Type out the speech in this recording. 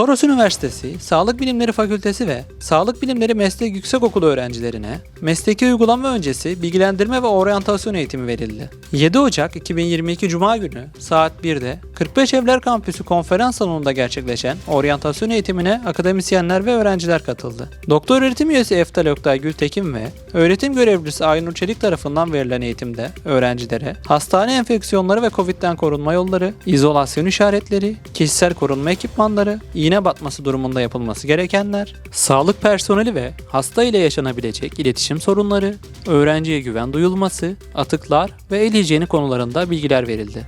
Toros Üniversitesi, Sağlık Bilimleri Fakültesi ve Sağlık Bilimleri Meslek Yüksekokulu öğrencilerine mesleki uygulama öncesi bilgilendirme ve oryantasyon eğitimi verildi. 7 Ocak 2022 Cuma günü saat 1'de 45 Evler Kampüsü konferans salonunda gerçekleşen oryantasyon eğitimine akademisyenler ve öğrenciler katıldı. Doktor öğretim üyesi Eftal Oktay Gültekin ve öğretim görevlisi Aynur Çelik tarafından verilen eğitimde öğrencilere hastane enfeksiyonları ve Covid'den korunma yolları, izolasyon işaretleri, kişisel korunma ekipmanları, iğne batması durumunda yapılması gerekenler, sağlık personeli ve hasta ile yaşanabilecek iletişim sorunları, öğrenciye güven duyulması, atıklar ve el hijyeni konularında bilgiler verildi.